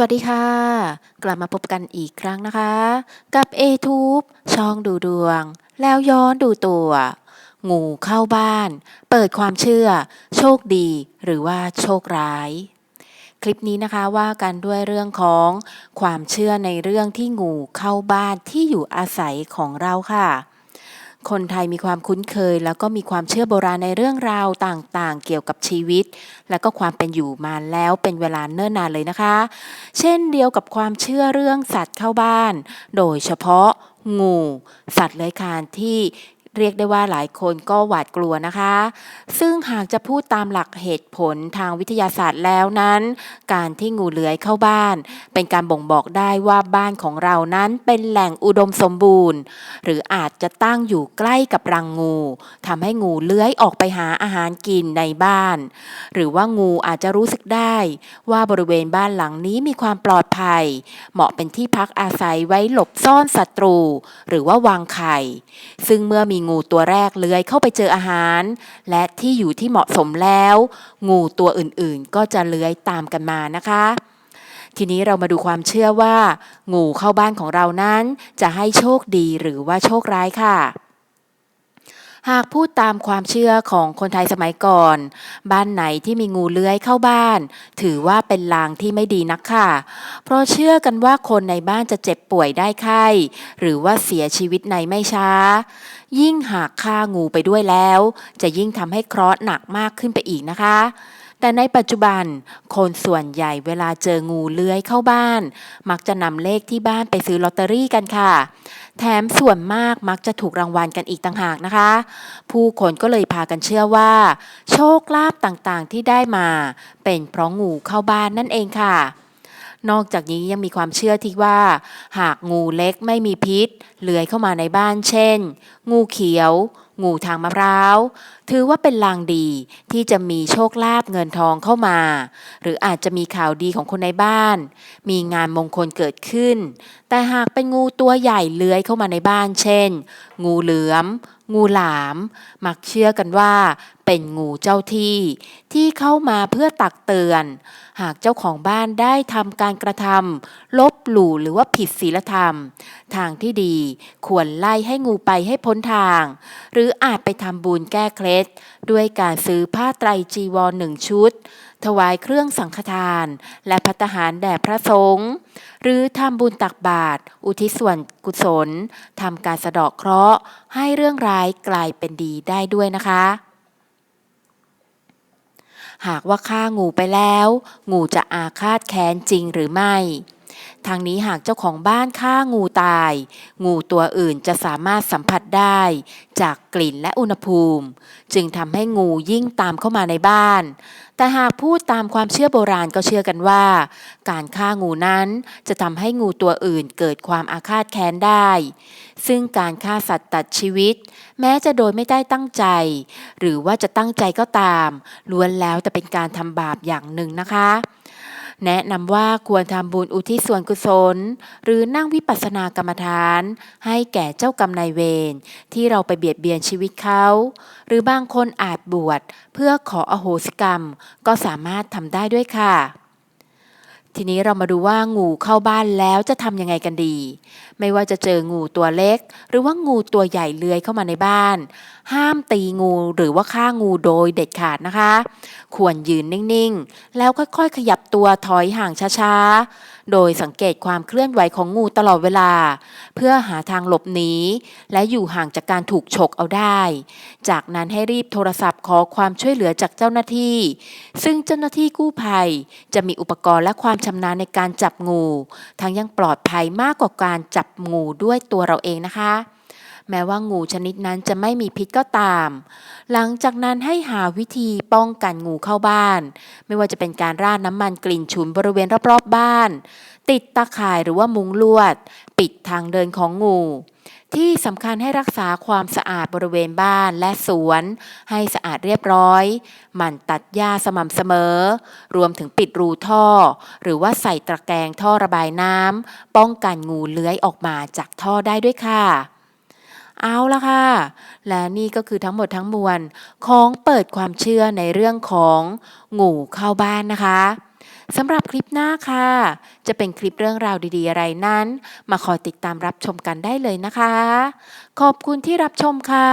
สวัสดีค่ะ กลับมาพบกันอีกครั้งนะคะ กับ a t u b e ช่องดูดวง แล้วย้อนดูตัว งูเข้าบ้าน เปิดความเชื่อ โชคดี หรือว่าโชคร้าย คลิปนี้นะคะว่ากันด้วยเรื่องของความเชื่อในเรื่องที่งูเข้าบ้านที่อยู่อาศัยของเราค่ะ คนไทยมีความคุ้นเคย แล้วก็มีความเชื่อโบราณในเรื่องราวต่างๆ เกี่ยวกับชีวิต และก็ความเป็นอยู่มาแล้วเป็นเวลาเนิ่นนานเลยนะคะ เช่นเดียวกับความเชื่อเรื่องสัตว์เข้าบ้าน โดยเฉพาะงู สัตว์เลื้อยคลานที่ เรียกได้ว่าหลายคนก็หวาดกลัวนะคะ ซึ่งหากจะพูดตามหลักเหตุผลทางวิทยาศาสตร์แล้วนั้น การที่งูเลื้อยเข้าบ้าน เป็นการบ่งบอกได้ว่าบ้านของเรานั้นเป็นแหล่งอุดมสมบูรณ์ หรืออาจจะตั้งอยู่ใกล้กับรังงูทำให้งูเลื้อยออกไปหาอาหารกินในบ้าน หรือว่างูอาจจะรู้สึกได้ ว่าบริเวณบ้านหลังนี้มีความปลอดภัย เหมาะเป็นที่พักอาศัยไว้หลบซ่อนศัตรู หรือว่าวางไข่ ซึ่งเมื่อมีงูตัวแรกเลื้อยเข้าไปเจออาหาร และที่อยู่ที่เหมาะสมแล้ว งูตัวอื่นๆ ก็จะเลื้อยตามกันมานะคะ ทีนี้เรามาดูความเชื่อว่า งูเข้าบ้านของเรานั้น จะให้โชคดีหรือว่าโชคร้ายค่ะ หากพูดตามความเชื่อของคนไทยสมัยก่อน บ้านไหนที่มีงูเลื้อยเข้าบ้าน ถือว่าเป็นลางที่ไม่ดีนักค่ะ เพราะเชื่อกันว่าคนในบ้านจะเจ็บป่วยได้ไข้ หรือว่าเสียชีวิตในไม่ช้า ยิ่งหากฆ่างูไปด้วยแล้ว จะยิ่งทำให้เคราะห์หนักมากขึ้นไปอีกนะคะ แต่ในปัจจุบัน คนส่วนใหญ่เวลาเจองูเลื้อยเข้าบ้าน มักจะนำเลขที่บ้านไปซื้อลอตเตอรี่กันค่ะ แถมส่วนมากมักจะถูกรางวัลกันอีกต่างหากนะคะ ผู้คนก็เลยพากันเชื่อว่า โชคลาภต่างๆที่ได้มา เป็นเพราะงูเข้าบ้านนั่นเองค่ะ นอกจากนี้ยังมีความเชื่อที่ว่า หากงูเล็กไม่มีพิษ เลื้อยเข้ามาในบ้านเช่น งูเขียว งูทางมะพร้าว ถือว่าเป็นลางดีที่จะมีโชคลาภเงินทองเข้ามา หรืออาจจะมีข่าวดีของคนในบ้าน มีงานมงคลเกิดขึ้น แต่หากเป็นงูตัวใหญ่เลื้อยเข้ามาในบ้าน เช่น งูเหลือม งูหลาม มักเชื่อกันว่า เป็นงูเจ้าที่ ที่เข้ามาเพื่อตักเตือน หากเจ้าของบ้านได้ทำการกระทำลบหลู่หรือว่าผิดศีลธรรม ทางที่ดีควรไล่ให้งูไปให้พ้นทาง หรืออาจไปทำบุญแก้เคล็ดด้วยการซื้อผ้าไตรจีวรหนึ่งชุด ถวายเครื่องสังฆทาน และพัตหารแด่พระสงฆ์หรือทำบุญตักบาตรอุทิศส่วนกุศลทำการสะเดาะเคราะห์ ให้เรื่องร้ายกลายเป็นดีได้ด้วยนะคะ หากว่าฆ่างูไปแล้ว งูจะอาฆาตแค้นจริงหรือไม่ ทางนี้หากเจ้าของบ้านฆ่างูตาย งูตัวอื่นจะสามารถสัมผัสได้ จากกลิ่นและอุณหภูมิ จึงทำให้งูยิ่งตามเข้ามาในบ้าน แต่หากพูดตามความเชื่อโบราณก็เชื่อกันว่า การฆ่างูนั้นจะทำให้งูตัวอื่นเกิดความอาฆาตแค้นได้ ซึ่งการฆ่าสัตว์ตัดชีวิต แม้จะโดยไม่ได้ตั้งใจ หรือว่าจะตั้งใจก็ตามล้วนแล้วแต่เป็นการทำบาปอย่างหนึ่งนะคะ แนะนำว่าควรทำบุญอุทิศส่วนกุศล หรือนั่งวิปัสสนากรรมฐาน ให้แก่เจ้ากรรมนายเวรที่เราไปเบียดเบียนชีวิตเขา หรือบางคนอาจบวชเพื่อขออโหสิกรรม ก็สามารถทำได้ด้วยค่ะ ทีนี้เรามาดูว่างูเข้าบ้านแล้วจะทำยังไงกันดี ไม่ว่าจะเจองูตัวเล็ก หรือว่างูตัวใหญ่เลื้อยเข้ามาในบ้าน ห้ามตีงูหรือว่าฆ่างูโดยเด็ดขาดนะคะ ควรยืนนิ่งๆ แล้วค่อยๆ ขยับตัวถอยห่างช้าๆ โดยสังเกตความเคลื่อนไหวของงูตลอดเวลา เพื่อหาทางหลบหนีและอยู่ห่างจากการถูกฉกเอาได้ จากนั้นให้รีบโทรศัพท์ขอความช่วยเหลือจากเจ้าหน้าที่ ซึ่งเจ้าหน้าที่กู้ภัย จะมีอุปกรณ์และความชำนาญในการจับงู ทั้งยังปลอดภัยมากกว่าการจับงูด้วยตัวเราเองนะคะ แม้ว่างูชนิดนั้นจะไม่มีพิษก็ตาม หลังจากนั้นให้หาวิธีป้องกันงูเข้าบ้าน ไม่ว่าจะเป็นการราดน้ำมันกลิ่นฉุนบริเวณรอบๆบ้าน ติดตาข่ายหรือว่ามุงลวด ปิดทางเดินของงูที่สำคัญให้รักษาความสะอาดบริเวณบ้านและสวน ให้สะอาดเรียบร้อย หมั่นตัดหญ้าสม่ำเสมอ รวมถึงปิดรูท่อ หรือว่าใส่ตะแกรงท่อระบายน้ำป้องกันงูเลื้อยออกมาจากท่อได้ด้วยค่ะ เอาละค่ะ และนี่ก็คือทั้งหมดทั้งมวลของเปิดความเชื่อในเรื่องของงูเข้าบ้านนะคะสำหรับคลิปหน้าค่ะ จะเป็นคลิปเรื่องราวดีๆอะไรนั้น มาคอยติดตามรับชมกันได้เลยนะคะ ขอบคุณที่รับชมค่ะ